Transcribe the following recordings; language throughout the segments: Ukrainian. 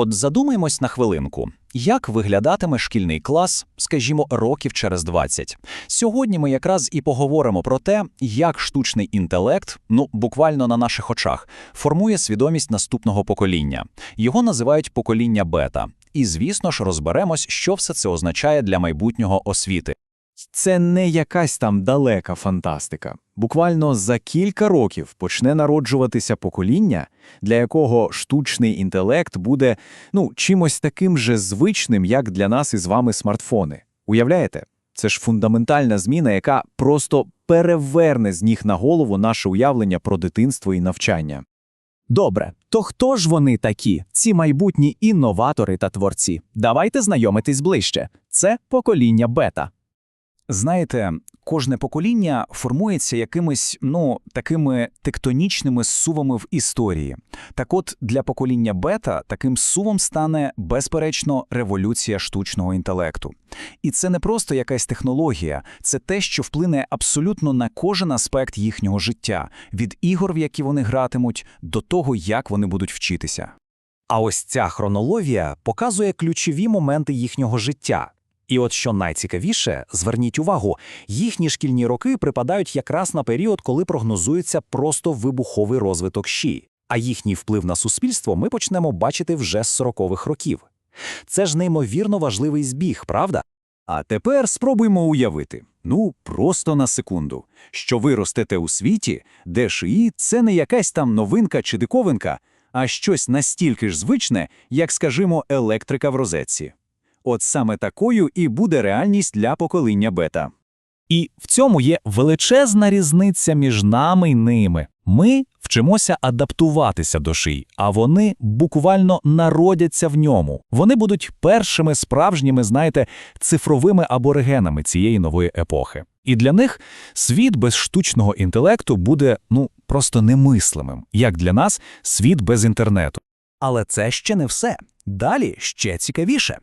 От задумаймось на хвилинку, як виглядатиме шкільний клас, скажімо, років через 20. Сьогодні ми якраз і поговоримо про те, як штучний інтелект, ну буквально на наших очах, формує свідомість наступного покоління. Його називають покоління бета. І, звісно ж, розберемось, що все це означає для майбутнього освіти. Це не якась там далека фантастика. Буквально за кілька років почне народжуватися покоління, для якого штучний інтелект буде ну, чимось таким же звичним, як для нас із вами смартфони. Уявляєте? Це ж фундаментальна зміна, яка просто переверне з ніг на голову наше уявлення про дитинство і навчання. Добре, то хто ж вони такі, ці майбутні інноватори та творці? Давайте знайомитись ближче. Це покоління бета. Знаєте, кожне покоління формується якимись, ну, такими тектонічними сувами в історії. Так от, для покоління бета таким сувом стане, безперечно, революція штучного інтелекту. І це не просто якась технологія, це те, що вплине абсолютно на кожен аспект їхнього життя, від ігор, в які вони гратимуть, до того, як вони будуть вчитися. А ось ця хронологія показує ключові моменти їхнього життя. І от що найцікавіше, зверніть увагу, їхні шкільні роки припадають якраз на період, коли прогнозується просто вибуховий розвиток щі, а їхній вплив на суспільство ми почнемо бачити вже з 40-х років. Це ж неймовірно важливий збіг, правда? А тепер спробуймо уявити, ну просто на секунду, що ви ростете у світі, де ШІ – це не якась там новинка чи диковинка, а щось настільки ж звичне, як, скажімо, електрика в розетці. От саме такою і буде реальність для покоління бета. І в цьому є величезна різниця між нами і ними. Ми вчимося адаптуватися до ший, а вони буквально народяться в ньому. Вони будуть першими справжніми, знаєте, цифровими аборигенами цієї нової епохи. І для них світ без штучного інтелекту буде ну просто немислимим, як для нас світ без інтернету. Але це ще не все. Далі ще цікавіше.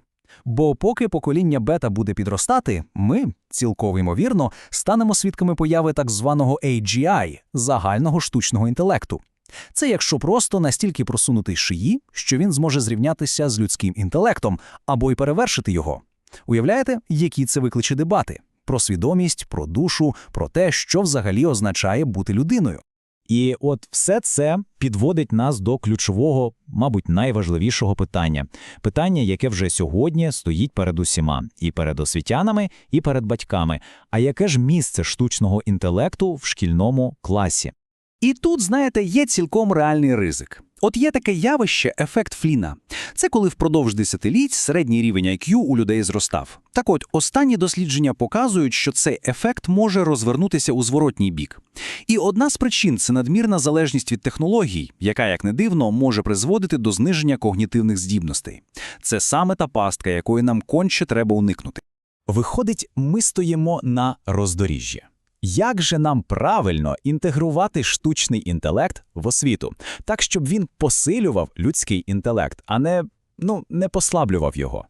Бо поки покоління бета буде підростати, ми, цілково ймовірно, станемо свідками появи так званого AGI – загального штучного інтелекту. Це якщо просто настільки просунутий шиї, що він зможе зрівнятися з людським інтелектом або й перевершити його. Уявляєте, які це викличе дебати? Про свідомість, про душу, про те, що взагалі означає бути людиною. І от все це підводить нас до ключового, мабуть, найважливішого питання питання, яке вже сьогодні стоїть перед усіма, і перед освітянами, і перед батьками. А яке ж місце штучного інтелекту в шкільному класі? І тут, знаєте, є цілком реальний ризик. От є таке явище ефект Фліна. Це коли впродовж десятиліть середній рівень IQ у людей зростав. Так от, останні дослідження показують, що цей ефект може розвернутися у зворотній бік. І одна з причин це надмірна залежність від технологій, яка, як не дивно, може призводити до зниження когнітивних здібностей. Це саме та пастка, якої нам конче треба уникнути. Виходить, ми стоїмо на роздоріжжі. Як же нам правильно інтегрувати штучний інтелект в освіту, так щоб він посилював людський інтелект, а не ну не послаблював його?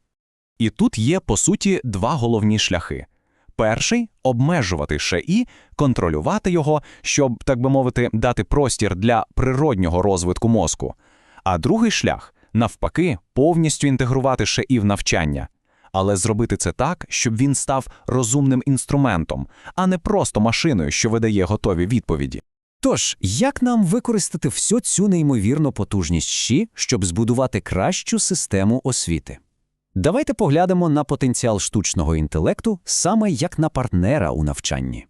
І тут є по суті два головні шляхи. Перший обмежувати ШІ, контролювати його, щоб, так би мовити, дати простір для природнього розвитку мозку. А другий шлях навпаки, повністю інтегрувати ШІ в навчання, але зробити це так, щоб він став розумним інструментом, а не просто машиною, що видає готові відповіді. Тож, як нам використати всю цю неймовірну потужність ЩІ, щоб збудувати кращу систему освіти? Давайте поглянемо на потенціал штучного інтелекту саме як на партнера у навчанні.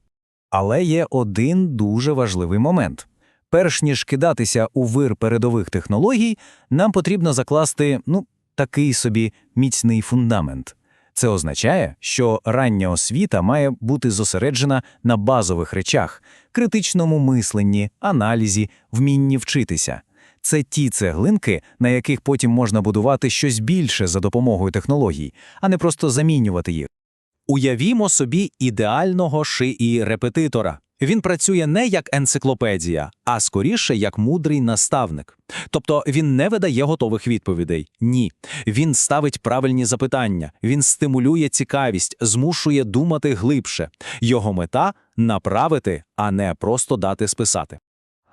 Але є один дуже важливий момент. Перш ніж кидатися у вир передових технологій, нам потрібно закласти, ну, такий собі міцний фундамент. Це означає, що рання освіта має бути зосереджена на базових речах, критичному мисленні, аналізі, вмінні вчитися. Це ті цеглинки, на яких потім можна будувати щось більше за допомогою технологій, а не просто замінювати їх. Уявімо собі ідеального шиї репетитора. Він працює не як енциклопедія, а скоріше як мудрий наставник. Тобто він не видає готових відповідей. Ні. Він ставить правильні запитання, він стимулює цікавість, змушує думати глибше. Його мета направити, а не просто дати списати.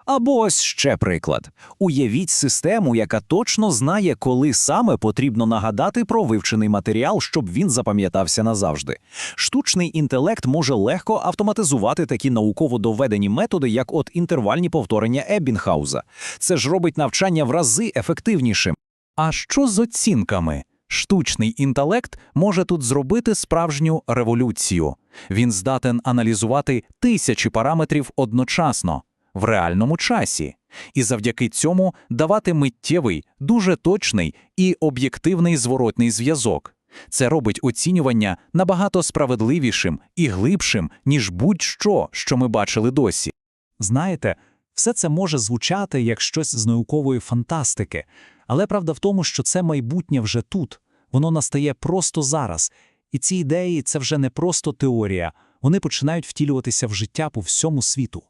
Або ось ще приклад. Уявіть систему, яка точно знає, коли саме потрібно нагадати про вивчений матеріал, щоб він запам'ятався назавжди. Штучний інтелект може легко автоматизувати такі науково доведені методи, як от інтервальні повторення Еббінхауза. Це ж робить навчання в рази ефективнішим. А що з оцінками? Штучний інтелект може тут зробити справжню революцію. Він здатен аналізувати тисячі параметрів одночасно в реальному часі, і завдяки цьому давати миттєвий, дуже точний і об'єктивний зворотний зв'язок. Це робить оцінювання набагато справедливішим і глибшим, ніж будь-що, що ми бачили досі. Знаєте, все це може звучати як щось з наукової фантастики, але правда в тому, що це майбутнє вже тут, воно настає просто зараз. І ці ідеї це вже не просто теорія, вони починають втілюватися в життя по всьому світу.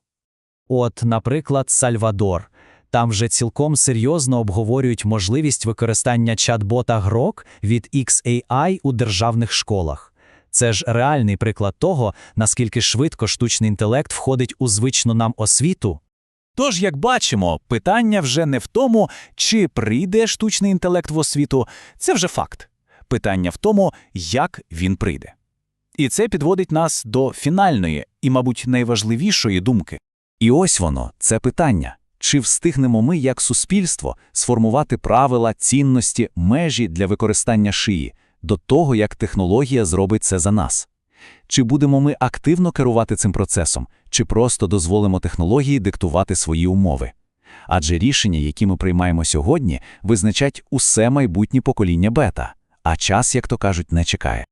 От, наприклад, Сальвадор. Там вже цілком серйозно обговорюють можливість використання чат-бота Грок від XAI у державних школах. Це ж реальний приклад того, наскільки швидко штучний інтелект входить у звичну нам освіту. Тож, як бачимо, питання вже не в тому, чи прийде штучний інтелект в освіту, це вже факт. Питання в тому, як він прийде. І це підводить нас до фінальної і, мабуть, найважливішої думки. І ось воно, це питання. Чи встигнемо ми, як суспільство, сформувати правила, цінності, межі для використання шиї до того, як технологія зробить це за нас? Чи будемо ми активно керувати цим процесом, чи просто дозволимо технології диктувати свої умови? Адже рішення, які ми приймаємо сьогодні, визначать усе майбутнє покоління бета, а час, як то кажуть, не чекає.